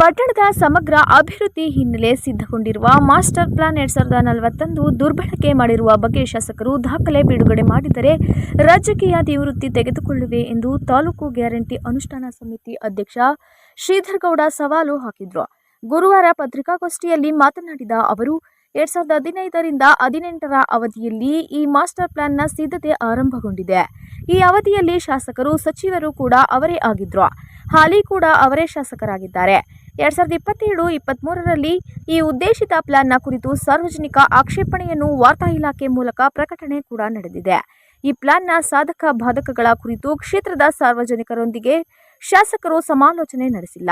ಪಟ್ಟಣದ ಸಮಗ್ರ ಅಭಿವೃದ್ಧಿ ಹಿನ್ನೆಲೆ ಸಿದ್ಧಗೊಂಡಿರುವ ಮಾಸ್ಟರ್ ಪ್ಲಾನ್ ಎರಡ್ ಸಾವಿರದ ನಲವತ್ತೊಂದು ದುರ್ಬಳಕೆ ಮಾಡಿರುವ ಬಗ್ಗೆ ಶಾಸಕರು ದಾಖಲೆ ಬಿಡುಗಡೆ ಮಾಡಿದರೆ ರಾಜಕೀಯ ನಿವೃತ್ತಿ ತೆಗೆದುಕೊಳ್ಳುವೆ ಎಂದು ತಾಲೂಕು ಗ್ಯಾರಂಟಿ ಅನುಷ್ಠಾನ ಸಮಿತಿ ಅಧ್ಯಕ್ಷ ಶ್ರೀಧರ್ಗೌಡ ಸವಾಲು ಹಾಕಿದ್ರು. ಗುರುವಾರ ಪತ್ರಿಕಾಗೋಷ್ಠಿಯಲ್ಲಿ ಮಾತನಾಡಿದ ಅವರು, ಎರಡ್ ಸಾವಿರದ ಹದಿನೈದರಿಂದ ಹದಿನೆಂಟರ ಅವಧಿಯಲ್ಲಿ ಈ ಮಾಸ್ಟರ್ ಪ್ಲಾನ್ನ ಸಿದ್ಧತೆ ಆರಂಭಗೊಂಡಿದೆ. ಈ ಅವಧಿಯಲ್ಲಿ ಶಾಸಕರು ಸಚಿವರು ಕೂಡ ಅವರೇ ಆಗಿದ್ರು. ಹಾಲಿ ಕೂಡ ಅವರೇ ಶಾಸಕರಾಗಿದ್ದಾರೆ. ಎರಡ್ ಸಾವಿರದ ಇಪ್ಪತ್ತೇಳು ಇಪ್ಪತ್ತ್ಮೂರರಲ್ಲಿ ಈ ಉದ್ದೇಶಿತ ಪ್ಲಾನ್ನ ಕುರಿತು ಸಾರ್ವಜನಿಕ ಆಕ್ಷೇಪಣೆಯನ್ನು ವಾರ್ತಾ ಇಲಾಖೆ ಮೂಲಕ ಪ್ರಕಟಣೆ ಕೂಡ ನಡೆದಿದೆ. ಈ ಪ್ಲಾನ್ನ ಸಾಧಕ ಬಾಧಕಗಳ ಕುರಿತು ಕ್ಷೇತ್ರದ ಸಾರ್ವಜನಿಕರೊಂದಿಗೆ ಶಾಸಕರು ಸಮಾಲೋಚನೆ ನಡೆಸಿಲ್ಲ.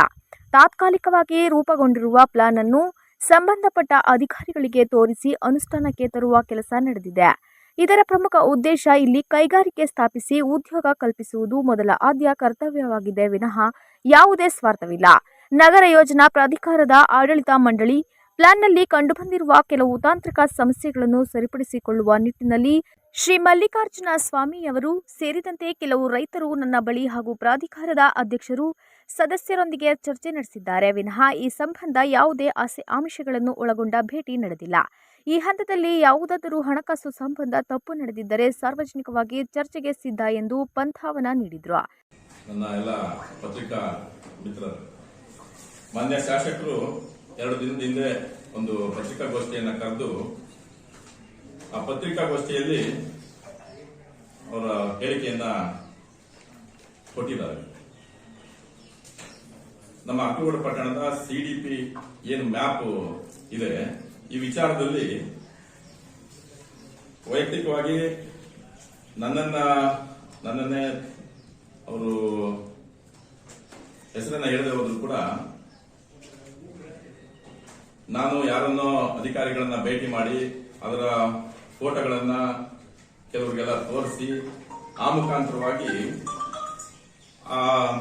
ತಾತ್ಕಾಲಿಕವಾಗಿ ರೂಪುಗೊಂಡಿರುವ ಪ್ಲಾನ್ ಅನ್ನು ಸಂಬಂಧಪಟ್ಟ ಅಧಿಕಾರಿಗಳಿಗೆ ತೋರಿಸಿ ಅನುಷ್ಠಾನಕ್ಕೆ ತರುವ ಕೆಲಸ ನಡೆದಿದೆ. ಇದರ ಪ್ರಮುಖ ಉದ್ದೇಶ ಇಲ್ಲಿ ಕೈಗಾರಿಕೆ ಸ್ಥಾಪಿಸಿ ಉದ್ಯೋಗ ಕಲ್ಪಿಸುವುದು ಮೊದಲ ಆದ್ಯ ಕರ್ತವ್ಯವಾಗಿದೆ, ವಿನಃ ಯಾವುದೇ ಸ್ವಾರ್ಥವಿಲ್ಲ. ನಗರ ಯೋಜನಾ ಪ್ರಾಧಿಕಾರದ ಆಡಳಿತ ಮಂಡಳಿ ಪ್ಲಾನ್ನಲ್ಲಿ ಕಂಡುಬಂದಿರುವ ಕೆಲವು ತಾಂತ್ರಿಕ ಸಮಸ್ಯೆಗಳನ್ನು ಸರಿಪಡಿಸಿಕೊಳ್ಳುವ ನಿಟ್ಟಿನಲ್ಲಿ ಶ್ರೀ ಮಲ್ಲಿಕಾರ್ಜುನ ಸ್ವಾಮಿಯವರು ಸೇರಿದಂತೆ ಕೆಲವು ರೈತರು ನನ್ನ ಬಳಿ ಹಾಗೂ ಪ್ರಾಧಿಕಾರದ ಅಧ್ಯಕ್ಷರು ಸದಸ್ಯರೊಂದಿಗೆ ಚರ್ಚೆ ನಡೆಸಿದ್ದಾರೆ. ವಿನಃ ಈ ಸಂಬಂಧ ಯಾವುದೇ ಆಸೆ ಆಮಿಷಗಳನ್ನು ಒಳಗೊಂಡ ಭೇಟಿ ನಡೆದಿಲ್ಲ. ಈ ಹಂತದಲ್ಲಿ ಯಾವುದಾದರೂ ಹಣಕಾಸು ಸಂಬಂಧ ತಪ್ಪು ನಡೆದಿದ್ದರೆ ಸಾರ್ವಜನಿಕವಾಗಿ ಚರ್ಚೆಗೆ ಸಿದ್ಧ ಎಂದು ಪಂಥಾವನ ನೀಡಿದ್ರು. ಮಾನ್ಯ ಶಾಸಕರು ಎರಡು ದಿನದ ಹಿಂದೆ ಒಂದು ಪತ್ರಿಕಾಗೋಷ್ಠಿಯನ್ನ ಕರೆದು ಆ ಪತ್ರಿಕಾಗೋಷ್ಠಿಯಲ್ಲಿ ಅವರ ಹೇಳಿಕೆಯನ್ನ ಕೊಟ್ಟಿದ್ದಾರೆ. ನಮ್ಮ ಅಕ್ಕಗೋಡು ಪಟ್ಟಣದ ಸಿಡಿಪಿ ಏನು ಮ್ಯಾಪ್ ಇದೆ, ಈ ವಿಚಾರದಲ್ಲಿ ವೈಯಕ್ತಿಕವಾಗಿ ನನ್ನನ್ನ, ನನ್ನನ್ನೇ ಅವರು ಹೆಸರನ್ನ ಹೇಳದೆ ಹೋದ್ರು ಕೂಡ ನಾನು ಯಾರನ್ನೋ ಅಧಿಕಾರಿಗಳನ್ನ ಭೇಟಿ ಮಾಡಿ ಅದರ ಫೋಟೋಗಳನ್ನ ಕೆಲವರಿಗೆಲ್ಲ ತೋರಿಸಿ, ಆ ಮುಖಾಂತರವಾಗಿ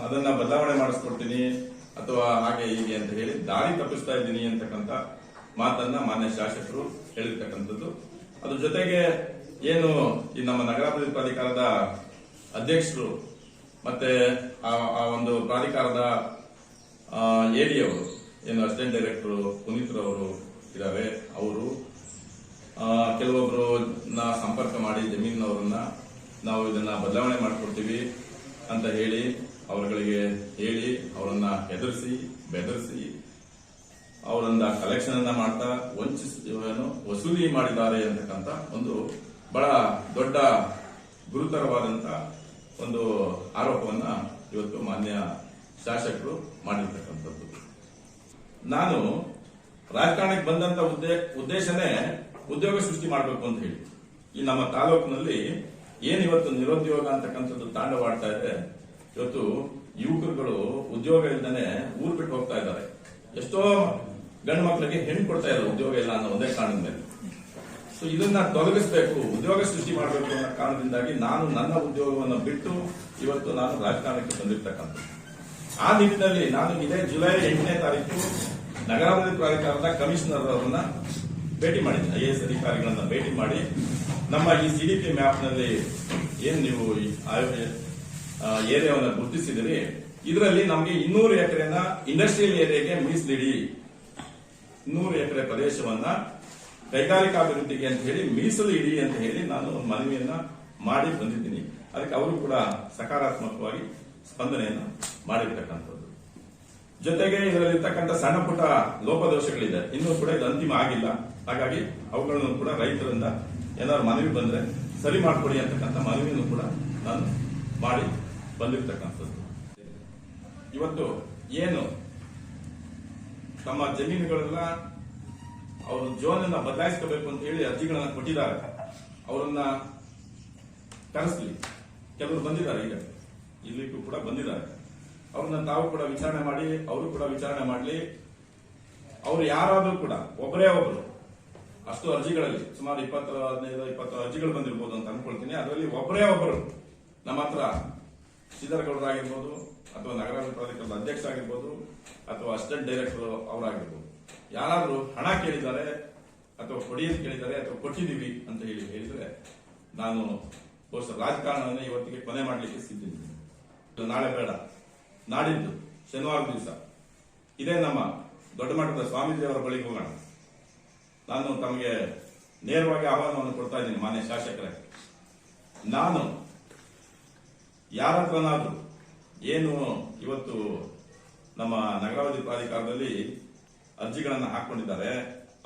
ಅದನ್ನ ಬದಲಾವಣೆ ಮಾಡಿಸ್ಕೊಡ್ತೀನಿ ಅಥವಾ ಹಾಗೆ ಹೀಗೆ ಅಂತ ಹೇಳಿ ದಾರಿ ತಪ್ಪಿಸ್ತಾ ಇದ್ದೀನಿ ಅಂತಕ್ಕಂಥ ಮಾತನ್ನ ಮಾನ್ಯ ಶಾಸಕರು ಹೇಳಿರ್ತಕ್ಕಂಥದ್ದು. ಅದ್ರ ಜೊತೆಗೆ ಏನು ಈ ನಮ್ಮ ನಗರಾಭಿವೃದ್ಧಿ ಪ್ರಾಧಿಕಾರದ ಅಧ್ಯಕ್ಷರು ಮತ್ತೆ ಆ ಆ ಒಂದು ಪ್ರಾಧಿಕಾರದ ಏರಿಯವರು ಏನು ಅಸಿಸ್ಟೆಂಟ್ ಡೈರೆಕ್ಟರ್ ಪುನೀತ್ ಅವರು. ಇದ್ದಾರೆ ಅವರು ಕೆಲವೊಬ್ಬರು ಸಂಪರ್ಕ ಮಾಡಿ ಜಮೀನವರನ್ನ ನಾವು ಇದನ್ನ ಬದಲಾವಣೆ ಮಾಡಿಕೊಡ್ತೀವಿ ಅಂತ ಹೇಳಿ ಅವರುಗಳಿಗೆ ಹೇಳಿ ಅವರನ್ನ ಹೆದರಿಸಿ, ಬೆದರಿಸಿ ಅವರನ್ನ ಕಲೆಕ್ಷನ್ ಅನ್ನ ಮಾಡ್ತಾ ವಂಚಿಸಿ ವಸೂಲಿ ಮಾಡಿದ್ದಾರೆ ಅಂತಕ್ಕಂಥ ಒಂದು ಬಹಳ ದೊಡ್ಡ ಗುರುತರವಾದಂತ ಒಂದು ಆರೋಪವನ್ನ ಇವತ್ತು ಮಾನ್ಯ ಶಾಸಕರು ಮಾಡಿರ್ತಕ್ಕಂಥದ್ದು. ನಾನು ರಾಜಕಾರಣಕ್ಕೆ ಬಂದಂತ ಉದ್ದೇ- ಉದ್ದೇಶನೇ ಉದ್ಯೋಗ ಸೃಷ್ಟಿ ಮಾಡಬೇಕು ಅಂತ ಹೇಳಿ. ಈ ನಮ್ಮ ತಾಲೂಕಿನಲ್ಲಿ ಏನ್ ಇವತ್ತು ನಿರುದ್ಯೋಗ ಅಂತಕ್ಕಂಥದ್ದು ತಾಂಡವಾಡ್ತಾ ಇದೆ, ಇವತ್ತು ಯುವಕರುಗಳು ಉದ್ಯೋಗ ಇಲ್ಲದೇನೆ ಊರ್ ಬಿಟ್ಟು ಹೋಗ್ತಾ ಇದ್ದಾರೆ. ಎಷ್ಟೋ ಗಂಡು ಮಕ್ಕಳಿಗೆ ಹೆಣ್ಣು ಕೊಡ್ತಾ ಇಲ್ಲ ಉದ್ಯೋಗ ಇಲ್ಲ ಅನ್ನೋ ಒಂದೇ ಕಾರಣದ ಮೇಲೆ. ಸೊ ಇದನ್ನ ತೊಲಗಿಸಬೇಕು, ಉದ್ಯೋಗ ಸೃಷ್ಟಿ ಮಾಡಬೇಕು ಅನ್ನೋ ಕಾರಣದಿಂದಾಗಿ ನಾನು ನನ್ನ ಉದ್ಯೋಗವನ್ನು ಬಿಟ್ಟು ಇವತ್ತು ನಾನು ರಾಜಕಾರಣಕ್ಕೆ ಬಂದಿರ್ತಕ್ಕಂಥದ್ದು. ಆ ನಿಟ್ಟಿನಲ್ಲಿ ನಾನು ಇದೇ ಜುಲೈ ಎಂಟನೇ ತಾರೀಕು ನಗರಾಭಿವೃದ್ಧಿ ಪ್ರಾಧಿಕಾರದ ಕಮಿಷನರ್ ಅವರನ್ನ ಭೇಟಿ ಮಾಡಿದ್ದೆ. ಐ ಎಸ್ ಅಧಿಕಾರಿಗಳನ್ನ ಭೇಟಿ ಮಾಡಿ, ನಮ್ಮ ಈ ಸಿಡಿಪಿ ಮ್ಯಾಪ್ನಲ್ಲಿ ಏನ್ ನೀವು ಏರಿಯಾವನ್ನ ಗುರುತಿಸಿದಿರಿ ಇದರಲ್ಲಿ ನಮಗೆ ಇನ್ನೂರು ಎಕರೆನ ಇಂಡಸ್ಟ್ರಿಯಲ್ ಏರಿಯಾಗೆ ಮೀಸಲಿಡಿ ನೂರು ಎಕರೆ ಪ್ರದೇಶವನ್ನ ಕೈಗಾರಿಕಾಭಿವೃದ್ಧಿಗೆ ಅಂತ ಹೇಳಿ ಮೀಸಲು ಇಡಿ ಅಂತ ಹೇಳಿ ನಾನು ಮನವಿಯನ್ನ ಮಾಡಿ ಬಂದಿದ್ದೀನಿ. ಅದಕ್ಕೆ ಅವರು ಕೂಡ ಸಕಾರಾತ್ಮಕವಾಗಿ ಸ್ಪಂದನೆಯನ್ನು ಮಾಡಿರ್ತಕ್ಕಂಥದ್ದು. ಜೊತೆಗೆ ಇದರಲ್ಲಿರ್ತಕ್ಕಂಥ ಸಣ್ಣ ಪುಟ್ಟ ಲೋಪದೋಷಗಳಿದೆ. ಇನ್ನೂ ಕೂಡ ಇದು ಅಂತಿಮ ಆಗಿಲ್ಲ. ಹಾಗಾಗಿ ಅವುಗಳನ್ನು ಕೂಡ ರೈತರಿಂದ ಏನಾದ್ರು ಮನವಿ ಬಂದ್ರೆ ಸರಿ ಮಾಡಿಕೊಡಿ ಅಂತಕ್ಕಂಥ ಮನವಿಯನ್ನು ಕೂಡ ನಾನು ಮಾಡಿ ಬಂದಿರತಕ್ಕಂಥದ್ದು. ಇವತ್ತು ಏನು ತಮ್ಮ ಜಮೀನುಗಳೆಲ್ಲ ಅವರು ಜೋನ್ ಅನ್ನ ಬದಲಾಯಿಸ್ಕೋಬೇಕು ಅಂತ ಹೇಳಿ ಅರ್ಜಿಗಳನ್ನ ಕೊಟ್ಟಿದ್ದಾರೆ. ಅವರನ್ನ ಕರೆಸ್ಲಿ. ಕೆಲವರು ಬಂದಿದ್ದಾರೆ ಈಗ. ಇಲ್ಲಿಗೂ ಕೂಡ ಬಂದಿದ್ದಾರೆ. ಅವ್ರನ್ನ ತಾವು ಕೂಡ ವಿಚಾರಣೆ ಮಾಡಿ, ಅವರು ಕೂಡ ವಿಚಾರಣೆ ಮಾಡಲಿ. ಅವರು ಯಾರಾದ್ರೂ ಕೂಡ ಒಬ್ಬರೇ ಒಬ್ರು, ಅಷ್ಟು ಅರ್ಜಿಗಳಲ್ಲಿ, ಸುಮಾರು ಇಪ್ಪತ್ತು ಹದಿನೈದು, ಇಪ್ಪತ್ತು ಅರ್ಜಿಗಳು ಬಂದಿರ್ಬೋದು ಅಂತ ಅನ್ಕೊಳ್ತೀನಿ. ಅದರಲ್ಲಿ ಒಬ್ಬರೇ ಒಬ್ಬರು ನಮ್ಮ ಹತ್ರ ಆಗಿರ್ಬೋದು, ಅಥವಾ ನಗರಾಭಿವೃದ್ಧಿ ಪ್ರಾಧಿಕಾರದ ಅಧ್ಯಕ್ಷ ಆಗಿರ್ಬೋದು, ಅಥವಾ ಅಸಿಸ್ಟೆಂಟ್ ಡೈರೆಕ್ಟರ್ ಅವರಾಗಿರ್ಬೋದು. ಯಾರಾದರೂ ಹಣ ಕೇಳಿದ್ದಾರೆ, ಅಥವಾ ಕೊಡಿ ಅಂತ ಕೇಳಿದ್ದಾರೆ, ಅಥವಾ ಕೊಟ್ಟಿದ್ದೀವಿ ಅಂತ ಹೇಳಿ ಹೇಳಿದರೆ, ನಾನು ಬಹುಶಃ ರಾಜಕಾರಣವನ್ನು ಇವತ್ತಿಗೆ ಕೊನೆ ಮಾಡಲಿಕ್ಕೆ ಸಿದ್ಧಿದ್ದೀನಿ ನಾಳೆ ಬೇಡ. ನಾಡಿದ್ದು, ಶನಿವಾರ ದಿವಸ. ಇದೇ ನಮ್ಮ ದೊಡ್ಡ ಮಟ್ಟದ ಸ್ವಾಮೀಜಿಯವರ ಬಳಿಗೆ ಹೋಗೋಣ. ನಾನು ತಮಗೆ ನೇರವಾಗಿ ಆಹ್ವಾನವನ್ನು ಕೊಡ್ತಾ ಇದ್ದೀನಿ, ಮಾನ್ಯ ಶಾಸಕರೇ. ನಾನು ಯಾರ ಹತ್ರನಾದ್ರೂ ಏನು ಇವತ್ತು ನಮ್ಮ ನಗರಾಭಿವೃದ್ಧಿ ಪ್ರಾಧಿಕಾರದಲ್ಲಿ ಅರ್ಜಿಗಳನ್ನು ಹಾಕೊಂಡಿದ್ದಾರೆ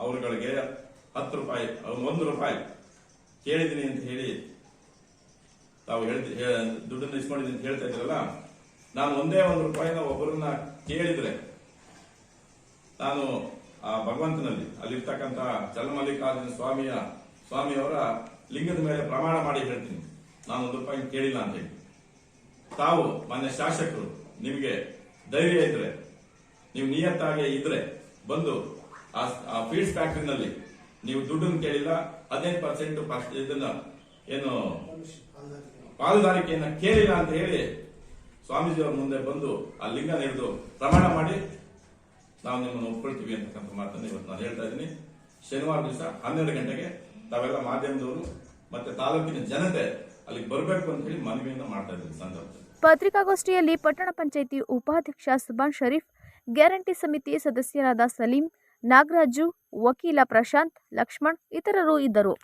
ಅವರುಗಳಿಗೆ ಹತ್ತು ರೂಪಾಯಿ, ಒಂದು ರೂಪಾಯಿ ಕೇಳಿದ್ದೀನಿ ಅಂತ ಹೇಳಿ ತಾವು ಹೇಳ್ತಿ ದುಡ್ಡನ್ನು ಇಸ್ಕೊಂಡಿದ್ದೀನಿ ಅಂತ ಹೇಳ್ತಾ ಇದ್ರಲ್ಲ ನಾನು ಒಂದೇ ಒಂದು ರೂಪಾಯಿನ ಒಬ್ಬರನ್ನ ಕೇಳಿದ್ರೆ ನಾನು ಆ ಭಗವಂತನಲ್ಲಿ ಅಲ್ಲಿರ್ತಕ್ಕಂಥ ಚಲಮಲ್ಲಿಕಾರ್ಜುನ ಸ್ವಾಮಿಯ ಸ್ವಾಮಿಯವರ ಲಿಂಗದ ಮೇಲೆ ಪ್ರಮಾಣ ಮಾಡಿ ಹೇಳ್ತೀನಿ. ನಾನು ಒಂದು ರೂಪಾಯಿ ಕೇಳಿಲ್ಲ ಅಂತ ಹೇಳಿ. ತಾವು ಮಾನ್ಯ ಶಾಸಕರು ನಿಮಗೆ ಧೈರ್ಯ ಇದ್ರೆ ನೀವು ನಿಯತ್ತಾಗಿ ಇದ್ರೆ ಬಂದು ಆ ಆ ಫೀಡ್ಸ್ ಫ್ಯಾಕ್ಟರಿನಲ್ಲಿ ನೀವು ದುಡ್ಡನ್ನು ಕೇಳಿಲ್ಲ ಹದಿನೈದು ಪರ್ಸೆಂಟ್ ಇದನ್ನ ಏನು ಪಾಲುದಾರಿಕೆಯನ್ನ ಕೇಳಿಲ್ಲ ಅಂತ ಹೇಳಿ ಸ್ವಾಮೀಜಿಯವರ ಮುಂದೆ ಬಂದು ಆ ಲಿಂಗ ಹಿಡಿದು ಪ್ರಮಾಣ ಮಾಡಿ ನಾವು ನಿಮ್ಮನ್ನು ಒಪ್ಕೊಳ್ತೀವಿ ಅಂತಕ್ಕಂಥ ಮಾತನ್ನು ಇವತ್ತು ನಾನು ಹೇಳ್ತಾ ಇದ್ದೀನಿ. ಶನಿವಾರ ದಿವಸ ಹನ್ನೆರಡು ಗಂಟೆಗೆ ತಾವೆಲ್ಲ ಮಾಧ್ಯಮದವರು ಮತ್ತೆ ತಾಲೂಕಿನ ಜನತೆ ಅಲ್ಲಿಗೆ ಬರಬೇಕು ಅಂತ ಹೇಳಿ ಮನವಿಯನ್ನು ಮಾಡ್ತಾ ಇದ್ದೀನಿ ಸಂದರ್ಭದಲ್ಲಿ. ಪತ್ರಿಕಾಗೋಷ್ಠಿಯಲ್ಲಿ ಪಟ್ಟಣ ಪಂಚಾಯಿತಿ ಉಪಾಧ್ಯಕ್ಷ ಸುಬಾನ್ ಶರೀಫ್, ಗ್ಯಾರಂಟಿ ಸಮಿತಿ ಸದಸ್ಯರಾದ ಸಲೀಂ, ನಾಗರಾಜು, ವಕೀಲ ಪ್ರಶಾಂತ್, ಲಕ್ಷ್ಮಣ್ ಇತರರು ಇದ್ದರು.